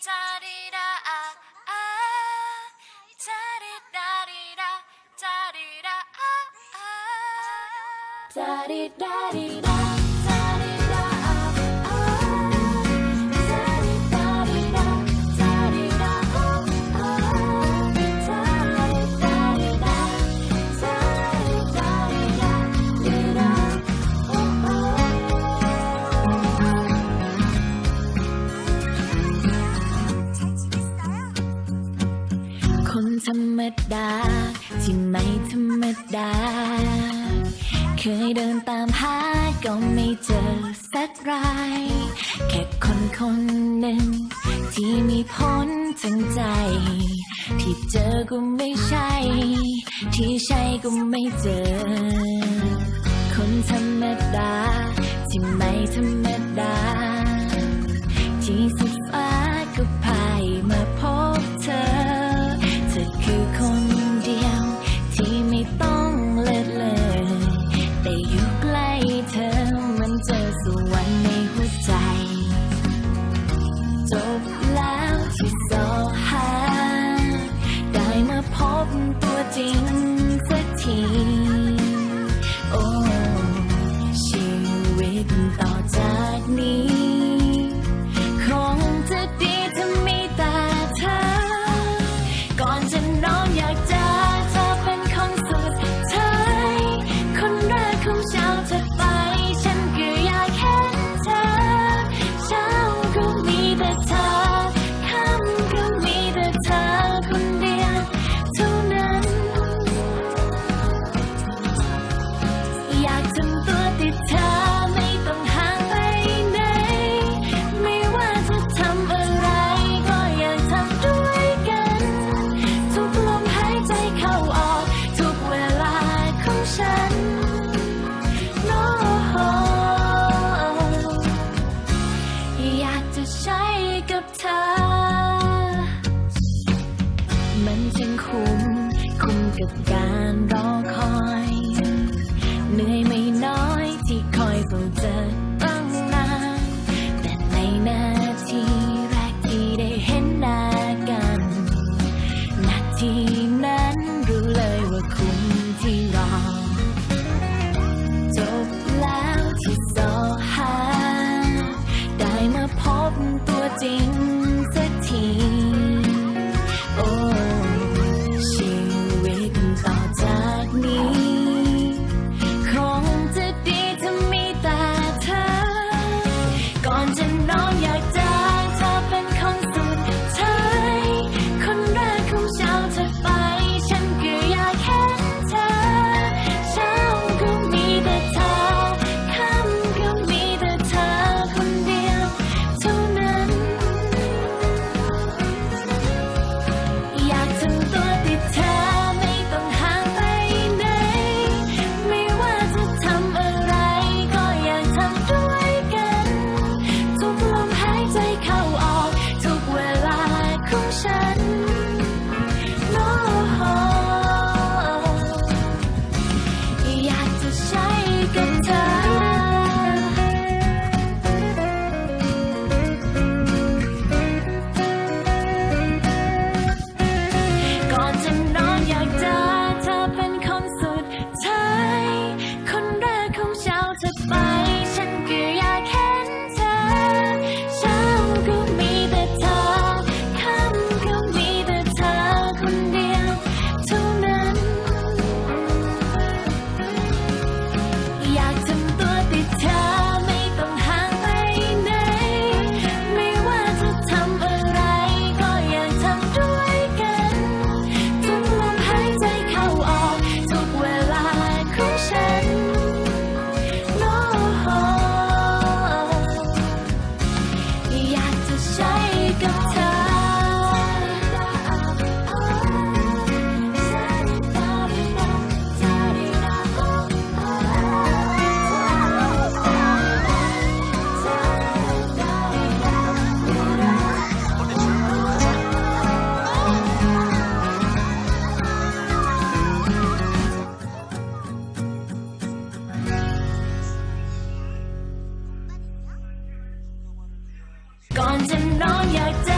짜리라 아, 아. 짜리라리라 짜리라 아, 아. 짜리라리라. ดา ที่ไม่ธรรมดา เคยเดินตามหาก็ไม่เจอสักรายแค่คนคนหนึ่ง ที่มีพ้นทั้งใจ ที่เจอก็ไม่ใช่ ที่ใช่ก็ไม่เจอ คนธรรมดา ที่ไม่ธรรมดาที่สุ ริงสักที โอ้ชีวิตต่อจากนี้ คงจะดีถ้ามีแต่เธอ ก่อนจะนองอยากจอเธอเป็นคนสุดท้ายคนแรกของฉันังคุ้มคุ้มกับการรอคอย เหนื่อยไม่น้อยที่คอยเฝ้าเจอตั้งนานแต่ในนั้น on and on your day.